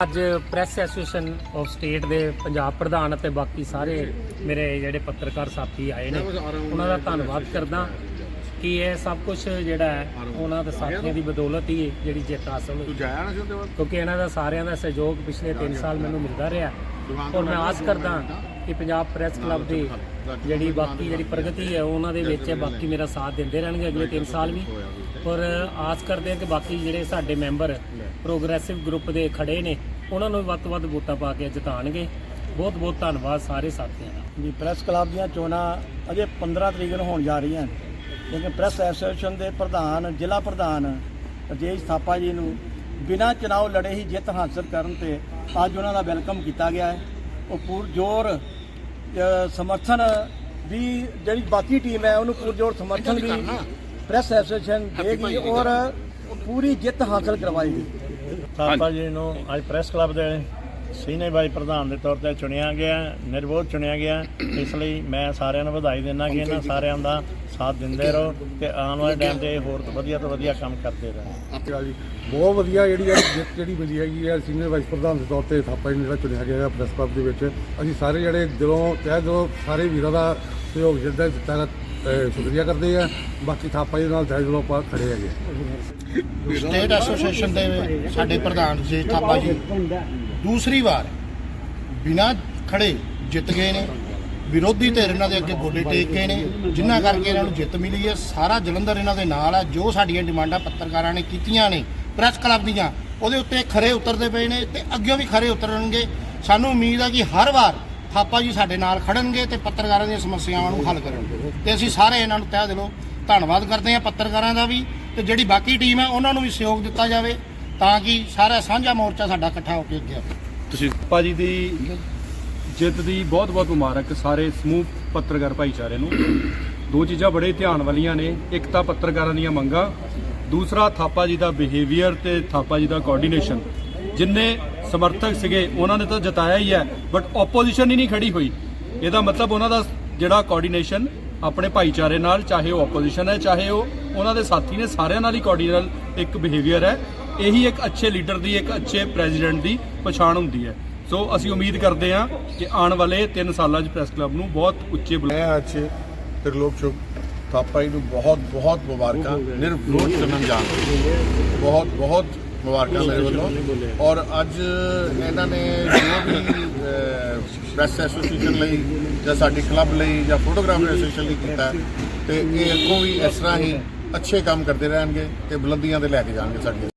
ਅੱਜ press association of state ਦੇ ਪੰਜਾਬ ਪ੍ਰਧਾਨ ਅਤੇ ਬਾਕੀ ਸਾਰੇ ਮੇਰੇ ਜਿਹੜੇ ਪੱਤਰਕਾਰ ਸਾਥੀ ਆਏ ਨੇ ਉਹਨਾਂ ਦਾ ਧੰਨਵਾਦ ਕਰਦਾ ਕਿ ਇਹ ਸਭ ਕੁਝ ਜਿਹੜਾ ਹੈ ਉਹਨਾਂ ਦੇ ਸਾਥੀਆਂ ਦੀ ਬਦੌਲਤ ਹੀ ਜਿਹੜੀ ਜਿੱਤ ਹਾਸਲ ਹੋਈ। ਕਿਉਂਕਿ ਇਹਨਾਂ ਦਾ ਸਾਰਿਆਂ ਦਾ ਸਹਿਯੋਗ ਪਿਛਲੇ 3 ਸਾਲ ਮੈਨੂੰ ਮਿਲਦਾ ਰਿਹਾ। ਔਰ ਮੈਂ ਆਸ ਕਰਦਾ ਕਿ ਪੰਜਾਬ ਪ੍ਰੈਸ ਕਲੱਬ ਦੀ ਜਿਹੜੀ ਬਾਕੀ ਜਿਹੜੀ ਪ੍ਰਗਤੀ ਹੈ, ਉਹਨਾਂ ਦੇ ਵਿੱਚ ਬਾਕੀ ਮੇਰਾ ਸਾਥ ਦਿੰਦੇ ਰਹਿਣਗੇ ਅਗਲੇ 3 ਸਾਲ ਵੀ। ਔਰ ਆਸ ਕਰਦੇ ਹਾਂ ਕਿ ਬਾਕੀ ਜਿਹੜੇ ਸਾਡੇ ਮੈਂਬਰ ਪ੍ਰੋਗਰੈਸਿਵ ਗਰੁੱਪ ਦੇ ਖੜੇ ਨੇ, ਉਹਨਾਂ ਨੂੰ ਵੀ ਵੱਧ ਤੋਂ ਵੱਧ ਵੋਟਾਂ ਪਾ ਕੇ ਜਿਤਾਣਗੇ ਬਹੁਤ ਬਹੁਤ ਧੰਨਵਾਦ ਸਾਰੇ ਸਾਥੀਆਂ ਦਾ। ਜੀ ਪ੍ਰੈਸ ਕਲੱਬ ਦੀਆਂ ਚੋਣਾਂ ਅਜੇ 15 ਤਰੀਕ ਨੂੰ ਹੋਣ ਜਾ ਰਹੀਆਂ ਨੇ, ਲੇਕਿਨ ਪ੍ਰੈਸ ਐਸੋਸੀਏਸ਼ਨ ਦੇ ਪ੍ਰਧਾਨ, ਜ਼ਿਲ੍ਹਾ ਪ੍ਰਧਾਨ ਰਜੇਸ਼ ਥਾਪਾ ਜੀ ਨੂੰ ਬਿਨਾਂ ਚੁਣਾਵ ਲੜੇ ਹੀ ਜਿੱਤ ਹਾਸਲ ਕਰਨ ਤੇ ਅੱਜ ਉਹਨਾਂ ਦਾ ਵੈਲਕਮ ਕੀਤਾ ਗਿਆ ਹੈ। ਉਹ ਪੂਰ ਜ਼ੋਰ ਸਮਰਥਨ ਵੀ ਜਿਹੜੀ ਬਾਕੀ ਟੀਮ ਹੈ ਉਹਨੂੰ ਪੂਰਜੋਰ ਸਮਰਥਨ ਵੀ ਪ੍ਰੈਸ ਐਸੋਸੀਏਸ਼ਨ ਦੇਗੀ ਔਰ ਪੂਰੀ ਜਿੱਤ ਹਾਸਲ ਕਰਵਾਏਗੀ। ਥਾਪਾ ਜੀ ਨੂੰ ਅੱਜ ਪ੍ਰੈਸ ਕਲੱਬ ਦੇ ਸੀਨੀਅਰ ਵਾਈਸ ਪ੍ਰਧਾਨ ਦੇ ਤੌਰ ਤੇ ਚੁਣਿਆ ਗਿਆ ਨਿਰਵੋਧ ਚੁਣਿਆ ਗਿਆ। ਇਸ ਲਈ ਮੈਂ ਸਾਰਿਆਂ ਨੂੰ ਵਧਾਈ ਦਿੰਦਾ ਕਿ ਇਹਨਾਂ ਸਾਰਿਆਂ ਦਾ ਸਾਥ ਦਿੰਦੇ ਰਹੋ ਤੇ ਆਉਣ ਵਾਲੇ ਟਾਈਮ ਤੇ ਹੋਰ ਤੋਂ ਵਧੀਆ ਤੋਂ ਵਧੀਆ ਕੰਮ ਕਰਦੇ ਰਹੋ। ਬਹੁਤ ਵਧੀਆ ਜਿਹੜੀ ਜਿੱਤ ਜਿਹੜੀ ਮਿਲੀ ਹੈਗੀ ਹੈ ਸੀਨੀਅਰ ਵਾਈਸ ਪ੍ਰਧਾਨ ਦੇ ਤੌਰ ਤੇ ਥਾਪਾ ਜਿਹੜਾ ਚੁਣਿਆ ਗਿਆ ਹੈ ਪ੍ਰੈਸ ਕਲੱਬ ਦੇ ਵਿੱਚ। ਅਸੀਂ ਸਾਰੇ ਜਿਹੜੇ ਦਿਲੋਂ ਤਹਿ ਦਿਲੋਂ ਸਾਰੇ ਵੀਰਾਂ ਦਾ ਸਹਿਯੋਗ ਜਿਹੜਾ ਦਿੱਤਾ ਹੈ ਅਹ ਸ਼ੁਕਰੀਆ ਕਰਦੇ ਆ। ਬਾਕੀ ਥਾਪਾ ਜੀ ਦੇ ਨਾਲ ਤਹਿ ਦਿਲੋਂ ਆਪਾਂ ਖੜੇ ਹੈਗੇ ਸਟੇਟ ਐਸੋਸੀਏਸ਼ਨ ਦੇ ਸਾਡੇ ਪ੍ਰਧਾਨ ਜੀ ਥਾਪਾ ਜੀ। ਦੂਸਰੀ ਵਾਰ ਬਿਨਾਂ ਖੜੇ ਜਿੱਤ ਗਏ ਨੇ, ਵਿਰੋਧੀ ਧਿਰ ਇਹਨਾਂ ਦੇ ਅੱਗੇ ਗੋਡੇ ਟੇਕ ਗਏ ਨੇ, ਜਿਨ੍ਹਾਂ ਕਰਕੇ ਇਹਨਾਂ ਨੂੰ ਜਿੱਤ ਮਿਲੀ ਹੈ। ਸਾਰਾ ਜਲੰਧਰ ਇਹਨਾਂ ਦੇ ਨਾਲ ਹੈ, ਜੋ ਸਾਡੀਆਂ ਡਿਮਾਂਡਾਂ ਪੱਤਰਕਾਰਾਂ ਨੇ ਕੀਤੀਆਂ ਨੇ, ਪ੍ਰੈਸ ਕਲੱਬ ਦੀਆਂ, ਉਹਦੇ ਉੱਤੇ ਖਰੇ ਉਤਰਦੇ ਪਏ ਨੇ ਤੇ ਅੱਗੇ ਵੀ ਖਰੇ ਉਤਰਨਗੇ। ਸਾਨੂੰ ਉਮੀਦ ਆ ਕਿ ਹਰ ਵਾਰ ਥਾਪਾ ਜੀ ਸਾਡੇ ਨਾਲ ਖੜਨਗੇ ਤੇ ਪੱਤਰਕਾਰਾਂ ਦੀਆਂ ਸਮੱਸਿਆਵਾਂ ਨੂੰ ਹੱਲ ਕਰਨਗੇ। ਤੇ ਅਸੀਂ ਸਾਰੇ ਇਹਨਾਂ ਨੂੰ ਤਹਿ ਦਿਲੋਂ ਧੰਨਵਾਦ ਕਰਦੇ ਹਾਂ ਪੱਤਰਕਾਰਾਂ ਦਾ ਵੀ, ਤੇ ਜਿਹੜੀ ਬਾਕੀ ਟੀਮ ਹੈ, ਉਹਨਾਂ ਨੂੰ ਵੀ ਸਹਿਯੋਗ ਦਿੱਤਾ ਜਾਵੇ। ਤਾਂ ਕਿ ਸਾਰਾ ਸਾਂਝਾ ਮੋਰਚਾ ਸਾਡਾ ਇਕੱਠਾ ਹੋ ਕੇ ਅੱਗੇ ਆਵੇ। ਤੁਸੀਂ ਭਾਜੀ ਦੀ ਜਿੱਤ ਦੀ ਬਹੁਤ ਬਹੁਤ ਮੁਬਾਰਕ ਸਾਰੇ ਸਮੂਹ ਪੱਤਰਕਾਰ ਭਾਈਚਾਰੇ ਨੂੰ। ਦੋ ਚੀਜ਼ਾਂ ਬੜੇ ਧਿਆਨ ਵਾਲੀਆਂ ਨੇ, ਇੱਕ ਤਾਂ ਪੱਤਰਕਾਰਾਂ ਦੀਆਂ ਮੰਗਾਂ, ਦੂਸਰਾ ਥਾਪਾ ਜੀ ਦਾ ਬਿਹੇਵੀਅਰ ਤੇ ਥਾਪਾ ਜੀ ਦਾ ਕੋਆਰਡੀਨੇਸ਼ਨ ਜਿੰਨੇ ਸਮਰਥਕ ਸੀਗੇ, ਉਹਨਾਂ ਨੇ ਤਾਂ ਜਤਾਇਆ ਹੀ ਹੈ ਬਟ ਆਪੋਜੀਸ਼ਨ ਹੀ ਨਹੀਂ ਖੜੀ ਹੋਈ। ਇਹਦਾ ਮਤਲਬ ਉਹਨਾਂ ਦਾ ਜਿਹੜਾ ਕੋਆਰਡੀਨੇਸ਼ਨ ਆਪਣੇ ਭਾਈਚਾਰੇ ਨਾਲ, ਚਾਹੇ ਉਹ ਆਪੋਜੀਸ਼ਨ ਹੈ, ਚਾਹੇ ਉਹ ਉਹਨਾਂ ਦੇ ਸਾਥੀ ਨੇ, ਸਾਰਿਆਂ ਨਾਲ ਹੀ ਕੋਆਰਡੀਨਲ ਇੱਕ ਬਿਹੇਵੀਅਰ ਹੈ। ਇਹੀ ਇੱਕ ਅੱਛੇ ਲੀਡਰ ਦੀ ਇੱਕ ਅੱਛੇ ਪ੍ਰੈਜ਼ੀਡੈਂਟ ਦੀ ਪਛਾਣ ਹੁੰਦੀ ਹੈ। ਸੋ ਅਸੀਂ ਉਮੀਦ ਕਰਦੇ ਹਾਂ ਕਿ ਆਉਣ ਵਾਲੇ 3 ਸਾਲਾਂ 'ਚ ਪ੍ਰੈਸ ਕਲੱਬ ਨੂੰ ਬਹੁਤ ਉੱਚੇ ਬੁਲਾ ਮੈਂ ਅੱਜ ਤ੍ਰਿਲੋਕ ਚੁਗ ਥਾਪਾ ਜੀ ਨੂੰ ਬਹੁਤ ਬਹੁਤ ਮੁਬਾਰਕਾਂ ਨਿਰਵਿਰੋਧ ਚੁਣਨ ਜਾਣ ਬਹੁਤ ਬਹੁਤ ਮੁਬਾਰਕਾਂ ਮੇਰੇ ਵੱਲੋਂ। ਔਰ ਅੱਜ ਇਹਨਾਂ ਨੇ ਜੋ ਵੀ ਪ੍ਰੈਸ ਐਸੋਸੀਏਸ਼ਨ ਲਈ ਜਾਂ ਸਾਡੀ ਕਲੱਬ ਲਈ ਜਾਂ ਫੋਟੋਗ੍ਰਾਫਰ ਐਸੋਸੀਏਸ਼ਨ ਲਈ ਕੀਤਾ ਤੇ ਇਹ ਅੱਗੋਂ ਵੀ ਇਸ ਤਰ੍ਹਾਂ ਹੀ ਅੱਛੇ ਕੰਮ ਕਰਦੇ ਰਹਿਣਗੇ ਤੇ ਬੁਲੰਦੀਆਂ ਤੇ ਲੈ ਕੇ ਜਾਣਗੇ ਸਾਡੀਆਂ।